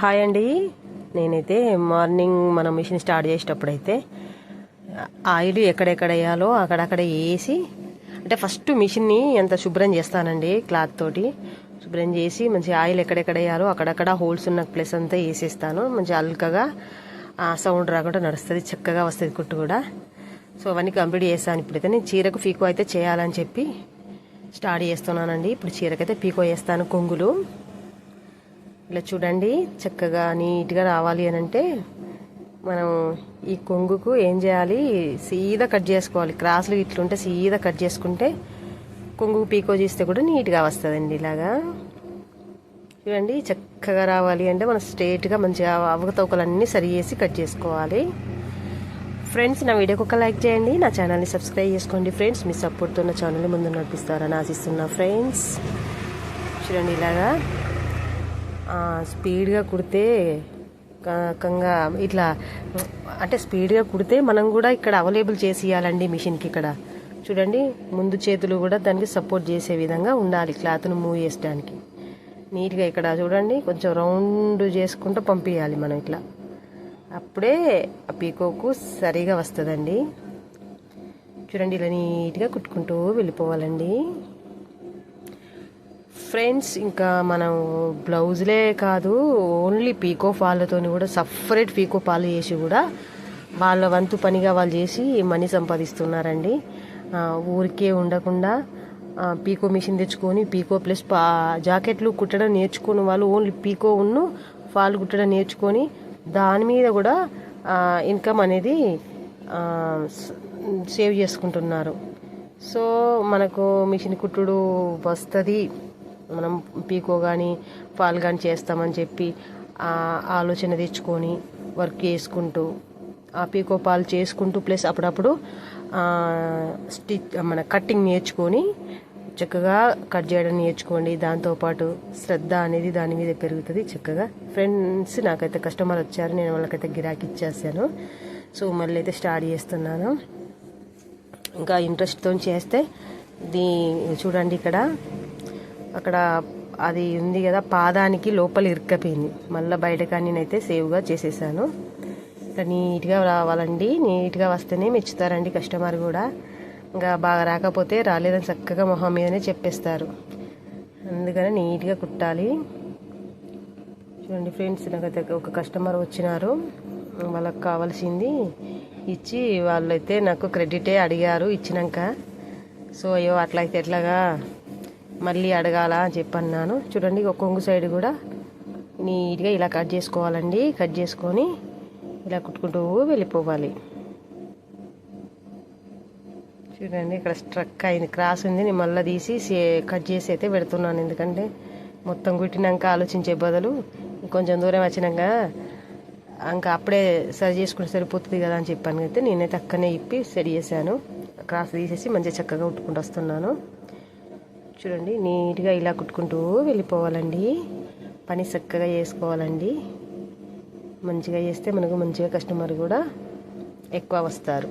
Hi అండి. నేనైతే morning మనం మిషన్ స్టార్ట్ చేసేటప్పుడైతే ఆయిల్ ఎక్కడెక్కడ వేయాలో అక్కడక్కడ వేసి అంటే ఫస్ట్ మిషన్ని ఎంత శుభ్రం చేస్తానండి క్లాత్ తోటి. శుభ్రం చేసి మంచి ఆయిల్ ఎక్కడెక్కడ వేయాలో అక్కడక్కడ హోల్స్ ఉన్న ప్లేస్ అంతా వేసేస్తాను. మంచి అల్కగా సౌండ్ రాకుండా నడుస్తుంది చక్కగా వస్తుంది కుట్టు కూడా. సో అవన్నీ కంప్లీట్ చేస్తాను ఇప్పుడైతే. నేను చీరకు పీకో అయితే చేయాలని చెప్పి స్టార్ట్ చేస్తున్నానండి. ఇప్పుడు చీరకైతే పీకో వేస్తాను కొంగులు. ఇలా చూడండి చక్కగా నీట్గా రావాలి అని అంటే మనం ఈ కొంగుకు ఏం చేయాలి? సీదా కట్ చేసుకోవాలి. క్రాస్లు ఇట్లుంటే సీదా కట్ చేసుకుంటే కొంగు పీకో చేస్తే కూడా నీట్గా వస్తుందండి ఇలాగా. చూడండి చక్కగా రావాలి అంటే మనం స్ట్రేట్గా మంచిగా అవకతవకలన్నీ సరి చేసి కట్ చేసుకోవాలి. ఫ్రెండ్స్ నా వీడియోకి ఒక లైక్ చేయండి నా ఛానల్ని సబ్స్క్రైబ్ చేసుకోండి. ఫ్రెండ్స్ మీ సపోర్ట్తో నా ఛానల్ని ముందు నడిపిస్తారని ఆశిస్తున్నా ఫ్రెండ్స్. చూడండి ఇలాగా. స్పీడ్గా కుడితే కంగా ఇట్లా అంటే స్పీడ్గా కుడితే మనం కూడా ఇక్కడ అవైలబుల్ చేసి ఇవ్వాలండి మిషన్కి ఇక్కడ. చూడండి ముందు చేతులు కూడా దానికి సపోర్ట్ చేసే విధంగా ఉండాలి క్లాత్ను మూవ్ చేసడానికి నీట్గా ఇక్కడ చూడండి కొంచెం రౌండ్ చేసుకుంటూ పంపించాలి మనం ఇట్లా. అప్పుడే ఆ పీకోకు సరిగా వస్తుందండి. చూడండి ఇలా నీట్గా కుట్టుకుంటూ వెళ్ళిపోవాలండి. ఫ్రెండ్స్ ఇంకా మనం బ్లౌజులే కాదు ఓన్లీ పీకో ఫాల్తో కూడా సపరేట్ పీకో పాలు చేసి కూడా వాళ్ళ వంతు పనిగా వాళ్ళు చేసి మనీ సంపాదిస్తున్నారండి. ఊరికే ఉండకుండా పీకో మిషన్ తెచ్చుకొని పీకో ప్లస్ పా జాకెట్లు కుట్టడం నేర్చుకుని వాళ్ళు ఓన్లీ పీకో ఉన్ను ఫాల్ కుట్టడం నేర్చుకొని దాని మీద కూడా ఇన్కమ్ అనేది సేవ్ చేసుకుంటున్నారు. సో మనకు మిషన్ కుట్టుడు వస్తుంది. మనం పీకో కానీ ఫాల్ కానీ చేస్తామని చెప్పి ఆలోచన తెచ్చుకొని వర్క్ చేసుకుంటూ ఆ పీకో పాలు చేసుకుంటూ ప్లస్ అప్పుడప్పుడు స్టిచ్ మన కట్టింగ్ నేర్చుకొని చక్కగా కట్ చేయడం నేర్చుకోండి. దాంతోపాటు శ్రద్ధ అనేది దాని మీద పెరుగుతుంది చక్కగా. ఫ్రెండ్స్ నాకైతే కస్టమర్ వచ్చారు నేను వాళ్ళకైతే గిరాకీ ఇచ్చేసాను. సో మళ్ళీ అయితే స్టార్ట్ చేస్తున్నాను. ఇంకా ఇంట్రెస్ట్తో చేస్తే దీ చూడండి ఇక్కడ. అక్కడ అది ఉంది కదా పాదానికి లోపల ఇరుక్కపోయింది. మళ్ళీ బయట కానీ నేనైతే సేవ్గా చేసేసాను. ఇట్లా నీట్గా రావాలండి. నీట్గా వస్తేనే మెచ్చుతారండి కస్టమర్ కూడా. ఇంకా బాగా రాకపోతే రాలేదని చక్కగా మొహం మీదనే చెప్పేస్తారు. అందుకని నీట్గా కుట్టాలి. చూడండి ఫ్రెండ్స్ నాకు ఒక కస్టమర్ వచ్చినారు. వాళ్ళకి కావాల్సింది ఇచ్చి వాళ్ళైతే నాకు క్రెడిటే అడిగారు ఇచ్చినాక. సో అయ్యో అట్లయితే ఎట్లాగా? మళ్ళీ అడగాల అని చెప్పన్నాను. చూడండి ఒక కొంగు సైడ్ కూడా నీట్గా ఇలా కట్ చేసుకోవాలండి. కట్ చేసుకొని ఇలా కుట్టుకుంటూ వెళ్ళిపోవాలి. చూడండి ఇక్కడ స్ట్రక్ అయింది. క్రాస్ ఉంది. నేను మళ్ళీ తీసి కట్ చేసి అయితే పెడుతున్నాను. ఎందుకంటే మొత్తం కుట్టినాక ఆలోచించే బదులు కొంచెం దూరం వచ్చినాక ఇంకా అప్పుడే సరి చేసుకుంటే సరిపోతుంది కదా అని చెప్పాను. అయితే నేనైతే అక్కనే ఇప్పి సరి చేశాను. క్రాస్ తీసేసి మంచిగా చక్కగా కుట్టుకుంటూ వస్తున్నాను. చూడండి నీట్గా ఇలా కుట్టుకుంటూ వెళ్ళిపోవాలండి. పని చక్కగా చేసుకోవాలండి. మంచిగా చేస్తే మనకు మంచిగా కస్టమర్ కూడా ఎక్కువ వస్తారు.